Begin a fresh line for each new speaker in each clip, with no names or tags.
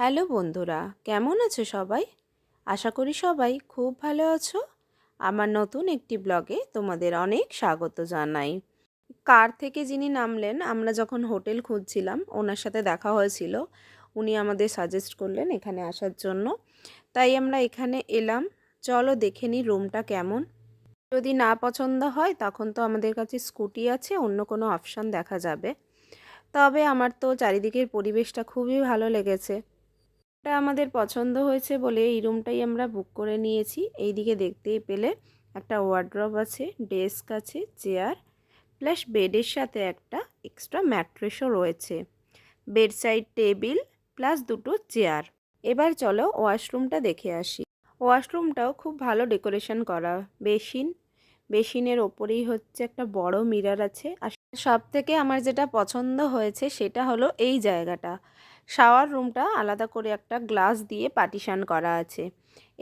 Hello বন্ধুরা, কেমন আছো সবাই? আশা করি সবাই খুব ভালো আছো। আমার নতুন একটি ব্লগে তোমাদের অনেক স্বাগত জানাই। কার থেকে যিনি নামলেন, আমরা যখন হোটেল খুঁজছিলাম, ওনার সাথে দেখা হয়েছিল। উনি আমাদের সাজেস্ট করলেন এখানে আসার জন্য। তাই আমরা এখানে এলাম। চলো দেখে নিই রুমটা কেমন। যদি না পছন্দ হয়, তখন তো আমাদের কাছে স্কুটি আছে, অন্য কোনো অপশান দেখা যাবে। তবে আমার তো চারিদিকের পরিবেশটা খুবই ভালো লেগেছে। এটা আমাদের পছন্দ হয়েছে বলে এই রুমটাই আমরা বুক করে নিয়েছি। এই দিকে দেখতেই পেলে একটা ওয়ার্ড্রপ আছে, ডেস্ক আছে, চেয়ার, প্লাস বেডের সাথে একটা এক্সট্রা ম্যাট্রেসও রয়েছে। বেড সাইড টেবিল প্লাস দুটো চেয়ার। এবার চলো ওয়াশরুমটা দেখে আসি। ওয়াশরুমটাও খুব ভালো ডেকোরেশন করা বেসিন। বেসিনের ওপরেই হচ্ছে একটা বড় মিরার আছে। আর সব থেকে আমার যেটা পছন্দ হয়েছে সেটা হলো এই জায়গাটা। শাওয়ার রুমটা আলাদা করে একটা গ্লাস দিয়ে পার্টিশান করা আছে।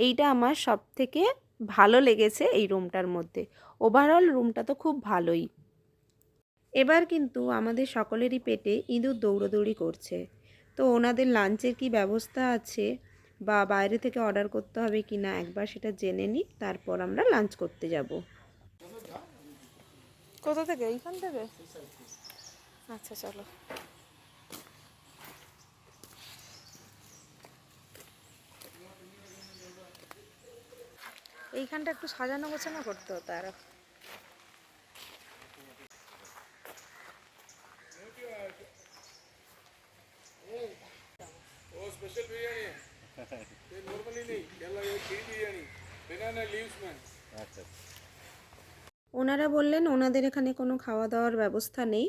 এইটা আমার সব থেকে ভালো লেগেছে এই রুমটার মধ্যে। ওভারঅল রুমটা তো খুব ভালোই। এবার কিন্তু আমাদের সকলেরই পেটে ইঁদুর দৌড়োদৌড়ি করছে। তো ওনাদের লাঞ্চের কি ব্যবস্থা আছে বা বাইরে থেকে অর্ডার করতে হবে কি না একবার সেটা জেনে নিই, তারপর আমরা লাঞ্চ করতে যাব। কোথা থেকে? এইখান থেকে? আচ্ছা চলো। এইখানটা একটু সাজানো গোছানো করতে হতো
আরও
আচ্ছা।
ওনারা বললেন ওনাদের এখানে কোনো খাওয়া দাওয়ার ব্যবস্থা নেই।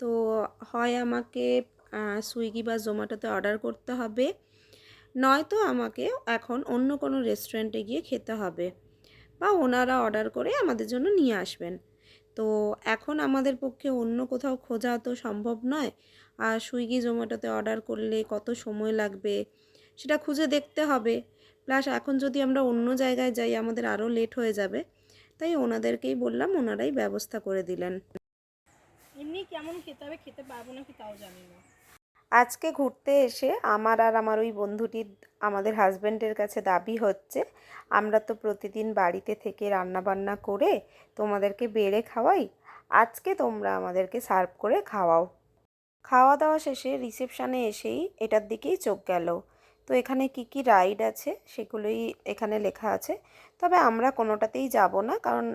তো হয় আমাকে সুইগি বা জোম্যাটোতে অর্ডার করতে হবে। নয়তো আমাকে এখন অন্য কোনো রেস্টুরেন্টে গিয়ে খেতে হবে। বা ওনারা অর্ডার করে আমাদের জন্য নিয়ে আসবেন। তো এখন আমাদের পক্ষে অন্য কোথাও খোঁজা তো সম্ভব নয়। আর সুইগি, জোম্যাটোতে অর্ডার করলে কত সময় লাগবে সেটা খুঁজে দেখতে হবে। প্লাস এখন যদি আমরা অন্য জায়গায় যাই, আমাদের আরও লেট হয়ে যাবে। তাই ওনাদেরকেই বললাম, ওনারাই ব্যবস্থা করে দিলেন।
এমনি কেমন খেতে হবে? খেতে পারব নাকি তাও জানি না।
আজকে ঘুরতে এসে আমার আর আমার ওই বন্ধুটির আমাদের হাজব্যান্ডের কাছে দাবি হচ্ছে, আমরা তো প্রতিদিন বাড়িতে থেকে রান্না বান্না করে তোমাদেরকে বেড়ে খাওয়াই, আজকে তোমরা আমাদেরকে সার্ভ করে খাওয়াও। খাওয়া দাওয়া শেষে রিসেপশানে এসেই এটার দিকেই চোখ গেল। তো এখানে কি কি রাইড আছে সেগুলোই এখানে লেখা আছে, তবে আমরা কোনোটাতেই যাব না, কারণ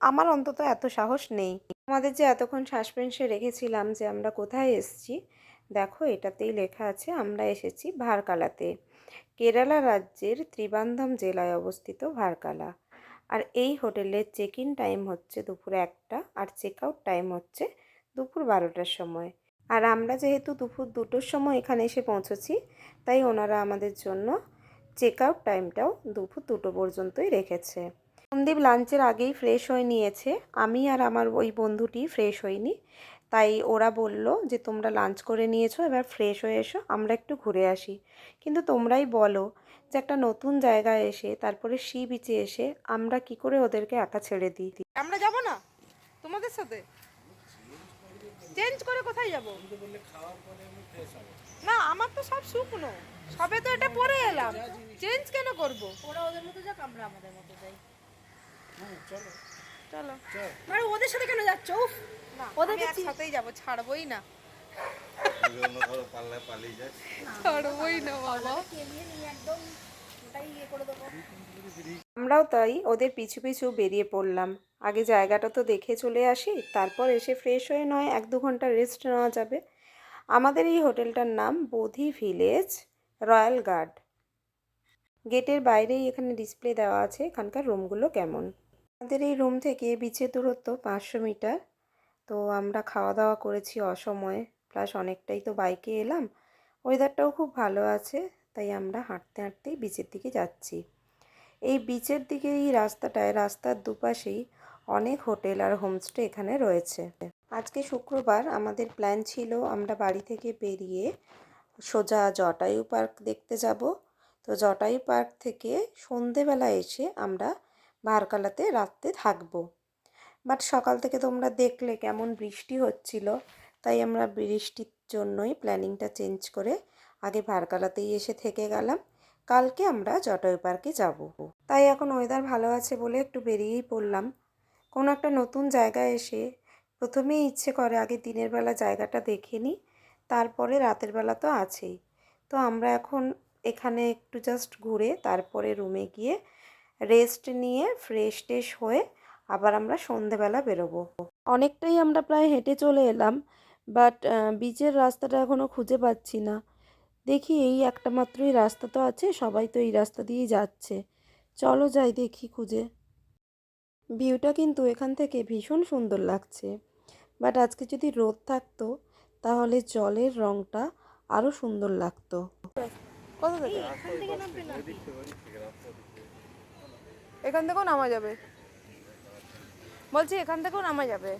আমার অন্তত এত সাহস নেই। আমাদের যে এতক্ষণ সাসপেন্সে রেখেছিলাম যে আমরা কোথায় এসেছি দেখো এটাতেই লেখা আছে, আমরা এসেছি ভারকালাতে। কেরালা রাজ্যের ত্রিবান্ধম জেলায় অবস্থিত ভারকালা। আর এই হোটেলের চেক ইন টাইম হচ্ছে দুপুর একটা আর চেক আউট টাইম হচ্ছে দুপুর বারোটার সময়। আর আমরা যেহেতু দুপুর দুটোর সময় এখানে এসে পৌঁছেছি, তাই ওনারা আমাদের জন্য চেক আউট টাইমটাও দুপুর দুটো পর্যন্তই রেখেছে। সন্দীপ লাঞ্চের আগেই ফ্রেশ হয়ে নিয়েছে। আমি আর আমার ওই বন্ধুটি ফ্রেশ হইনি তাই ওরা বলল যে তোমরা লাঞ্চ করে নিয়েছো এবার ফ্রেশ হয়ে এসো আমরা একটু ঘুরে আসি। কিন্তু তোমরাই বলো যে একটা নতুন জায়গায় এসে তারপরে সি বিচে এসে আমরা কি করে ওদেরকে একা ছেড়ে দিই?
দিই আমরা যাব না? তোমাদের সাথে? চেঞ্জ করে কোথায় যাব? না আমার তো সব শুকনো। সবে তো এটা পরে এলাম। চেঞ্জ কেন করব? ওরা ওদের মতো যাক আমরা আমাদের মতো যাই। চলো। চলো। মানে ওদের সাথে কেন যাচ্ছ? উফ একসাথেই যাব ছাড়বই না। ছাড়বই বাবা।
আমরাও তাই ওদের পিছু পিছু বেরিয়ে পড়লাম। আগে জায়গাটা তো দেখে চলে আসি তারপর এসে ফ্রেশ হয়ে নয় এক দু ঘণ্টা রেস্ট নেওয়া যাবে। আমাদের এই হোটেলটার নাম বোধি ভিলেজ রয়্যাল গার্ড গেটের বাইরেই এখানে ডিসপ্লে দেওয়া আছে এখানকার রুমগুলো কেমন? আমাদের এই রুম থেকে বিচের দূরত্ব পাঁচশো মিটার। তো আমরা খাওয়া দাওয়া করেছি অসময়ে প্লাস অনেকটাই তো বাইকে এলাম। ওয়েদারটাও খুব ভালো আছে, তাই আমরা হাঁটতে হাঁটতেই বিচের দিকে যাচ্ছি। এই বিচের দিকে এই রাস্তাটায়, রাস্তার দুপাশেই অনেক হোটেল আর হোমস্টে এখানে রয়েছে। আজকে শুক্রবার আমাদের প্ল্যান ছিল আমরা বাড়ি থেকে বেরিয়ে সোজা জটায়ু পার্ক দেখতে যাব। তো জটায়ু পার্ক থেকে সন্ধেবেলা এসে আমরা ভারকালাতে রাত্রে থাকব। বাট সকাল থেকে তোমরা দেখলে কেমন বৃষ্টি হচ্ছিল। তাই আমরা বৃষ্টির জন্যই প্ল্যানিংটা চেঞ্জ করে আগে ভারকালাতেই এসে থেকে গেলাম। কালকে আমরা জটয় পার্কে যাব। তাই এখন ওয়েদার ভালো আছে বলে একটু বেরিয়েই পড়লাম। কোনো একটা নতুন জায়গায় এসে প্রথমেই ইচ্ছে করে আগে দিনের বেলা জায়গাটা দেখে নিই, তারপরে রাতের বেলা তো আছেই। তো আমরা এখন এখানে একটু জাস্ট ঘুরে তারপরে রুমে গিয়ে রেস্ট নিয়ে ফ্রেশ টেশ হয়ে আবার আমরা সন্ধেবেলা বেরোবো। অনেকটাই আমরা প্রায় হেঁটে চলে এলাম বাট বিচের রাস্তাটা এখনও খুঁজে পাচ্ছি না। দেখি এই একটা মাত্রই রাস্তা তো আছে সবাই তো এই রাস্তা দিয়েই যাচ্ছে। চলো যাই দেখি খুঁজে। ভিউটা কিন্তু এখান থেকে ভীষণ সুন্দর লাগছে। বাট আজকে যদি রোদ থাকতো তাহলে জলের রঙটা আরও সুন্দর লাগতো।
এখান থেকেও নামা যাবে। বলছি, এখান থেকেও নামা যাবে।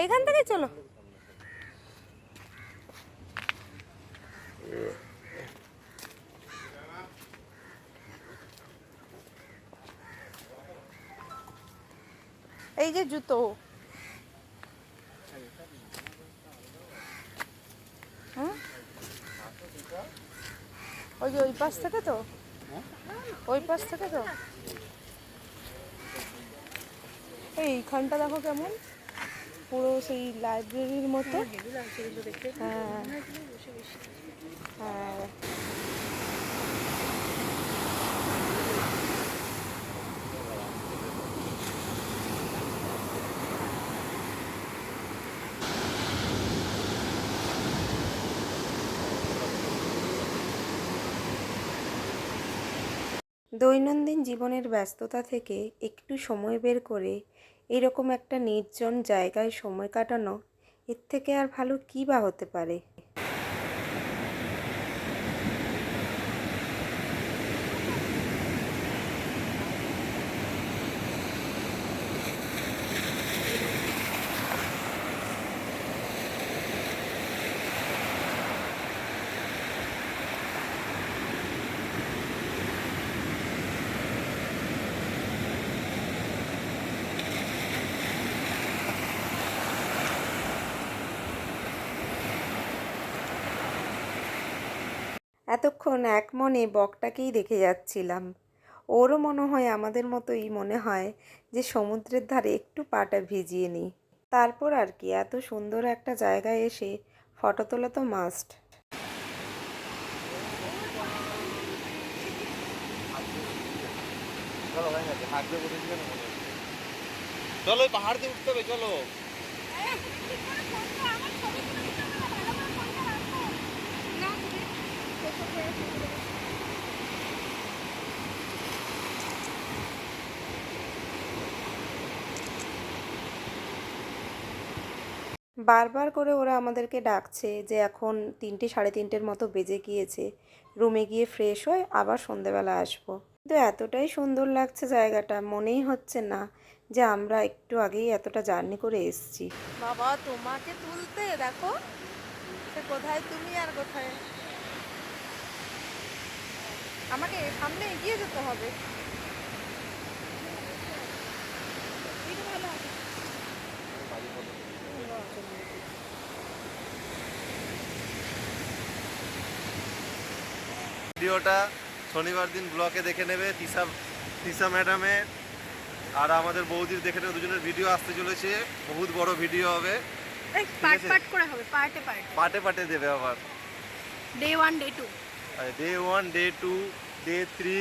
এইখান থেকে চলো। এই যে জুতো। ওই যে ওই পাশ থেকে তো? ওই পাশ থেকে তো? এইখানটা দেখো কেমন? পুরো সেই লাইব্রেরির মতো। হ্যাঁ। হ্যাঁ।
দৈনন্দিন জীবনের ব্যস্ততা থেকে একটু সময় বের করে এরকম একটা নির্জন জায়গায় সময় কাটানো এর থেকে আর ভালো কী বা হতে পারে? এতক্ষণ এক মনে বকটাকেই দেখে যাচ্ছিলাম। ওরও মনে হয় আমাদের মতোই মনে হয় যে সমুদ্রের ধারে একটু পাটা ভিজিয়ে নিই। তারপর আর কি, এত সুন্দর একটা জায়গায় এসে ফটো তোলা তো মাস্ট
চলো পাহাড় দিয়ে উঠতে হবে, চলো।
বারবার করে ওরা আমাদেরকে ডাকছে যে এখন তিনটে, সাড়ে তিনটের মতো বেজে গিয়েছে। রুমে গিয়ে ফ্রেশ হয়ে আবার সন্ধেবেলা আসব। কিন্তু এতটাই সুন্দর লাগছে জায়গাটা, মনেই হচ্ছে না যে আমরা একটু আগেই এতটা জার্নি করে এসেছি।
বাবা, তোমাকে তুলতে, দেখো কোথায় তুমি আর কোথায়? আমাকে সামনে এগিয়ে যেতে হবে।
ভিডিওটা শনিবার দিন ব্লকে দেখে নেবে তিশা তিশা ম্যাডামের আর আমাদের বৌদির দেখে নেবে দুজনের ভিডিও আসতে চলেছে। বহুত বড় ভিডিও হবে।
পার্ট পার্ট করে হবে পার্টে পার্টে।
পাটে পাটে দেবে আবার।
Day one day two
day one day two day three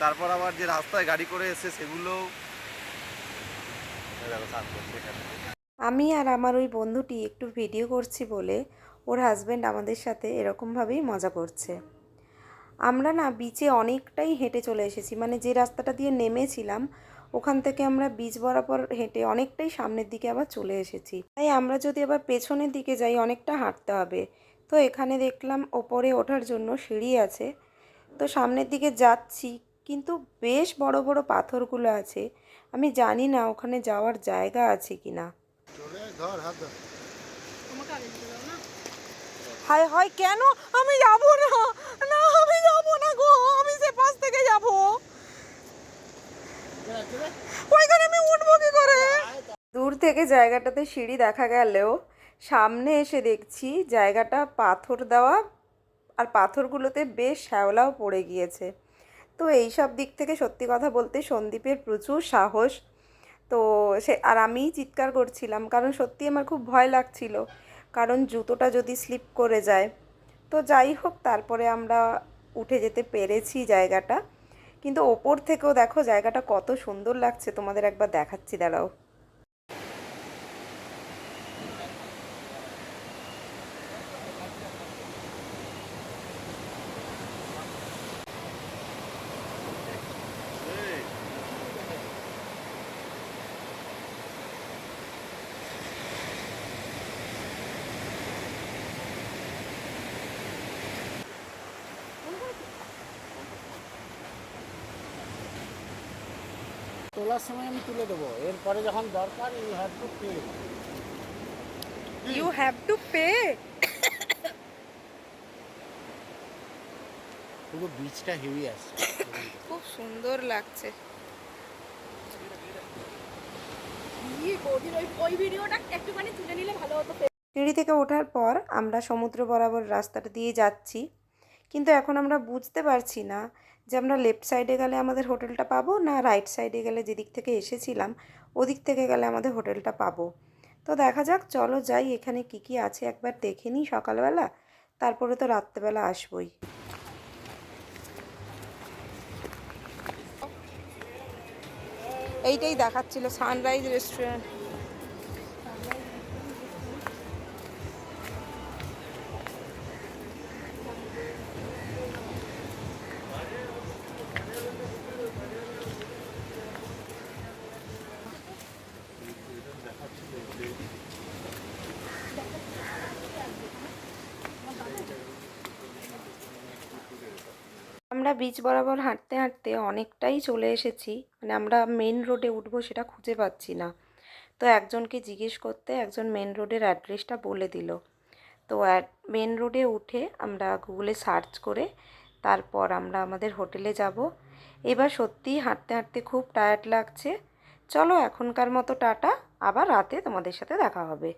তারপর আবার যে রাস্তায় গাড়ি করে এসে সেগুলো।
আমি আর আমার ওই বন্ধুটি একটু ভিডিও করছি বলে ওর হাজব্যান্ড আমাদের সাথে এরকমভাবেই মজা করছে। আমরা না বিচে অনেকটাই হেঁটে চলে এসেছি মানে যে রাস্তাটা দিয়ে নেমেছিলাম, ওখান থেকে আমরা বিচ বরাবর হেঁটে অনেকটাই সামনের দিকে আবার চলে এসেছি। তাই আমরা যদি আবার পেছনের দিকে যাই, অনেকটা হাঁটতে হবে। তো এখানে দেখলাম ওপরে ওঠার জন্য সিঁড়ি আছে। তো সামনের দিকে যাচ্ছি কিন্তু বেশ বড় বড় পাথরগুলো আছে। আমি জানি না ওখানে যাওয়ার জায়গা আছে কি না?
হায় হায় কেন? আমি যাব না। না আমি যাব না গো। আমি সে পাশ থেকে যাব। ওইখানে আমি উঠবো কি করে?
দূর থেকে জায়গাটাতে সিঁড়ি দেখা গেলেও সামনে এসে দেখছি জায়গাটা পাথর দেওয়া আর পাথরগুলোতে বেশ শ্যাওলাও পড়ে গিয়েছে। তো এই সব দিক থেকে সত্যি কথা বলতে সন্দীপের প্রচুর সাহস। তো সে, আর আমিই চিৎকার করছিলাম কারণ সত্যি আমার খুব ভয় লাগছিল। কারণ জুতোটা যদি স্লিপ করে যায়। তো যাই হোক, তারপরে আমরা উঠে যেতে পেরেছি জায়গাটা। কিন্তু ওপর থেকেও দেখো জায়গাটা কত সুন্দর লাগছে। তোমাদের একবার দেখাচ্ছি, দাঁড়াও।
তোলার সময় আমি তুলে দেবো। এরপরে যখন দরকার you have to pay
you have to pay
পুরো বীজটা হেভি আসছে
খুব সুন্দর লাগছে। ইয়ে, বৌদির ওই ওই ভিডিওটা একটুখানি তুলে নিলে ভালো হতো।
সিঁড়ি থেকে ওঠার পর আমরা সমুদ্র বরাবর রাস্তাটা দিয়ে যাচ্ছি। কিন্তু এখন আমরা বুঝতে পারছি না যে আমরা লেফট সাইডে গেলে আমাদের হোটেলটা পাবো না রাইট সাইডে গেলে যেদিক থেকে এসেছিলাম, ওদিক থেকে গেলে আমাদের হোটেলটা পাবো। তো দেখা যাক, চলো যাই, এখানে কি কি আছে একবার দেখে নিই সকালবেলা, তারপরে তো রাত্রেবেলা আসবোই।
এইটাই দেখাচ্ছিল সানরাইজ রেস্টুরেন্ট
আমরা বিচ বরাবর হাঁটতে হাঁটতে অনেকটাই চলে এসেছি। মানে আমরা মেন রোডে উঠবো সেটা খুঁজে পাচ্ছি না। তো একজনকে জিজ্ঞেস করতে একজন মেন রোডের অ্যাড্রেসটা বলে দিল। তো মেন রোডে উঠে আমরা গুগলে সার্চ করে তারপর আমরা আমাদের হোটেলে যাব। এবার সত্যিই হাঁটতে হাঁটতে খুব টায়ার্ড লাগছে। চলো এখনকার মতো টাটা, আবার রাতে তোমাদের সাথে দেখা হবে।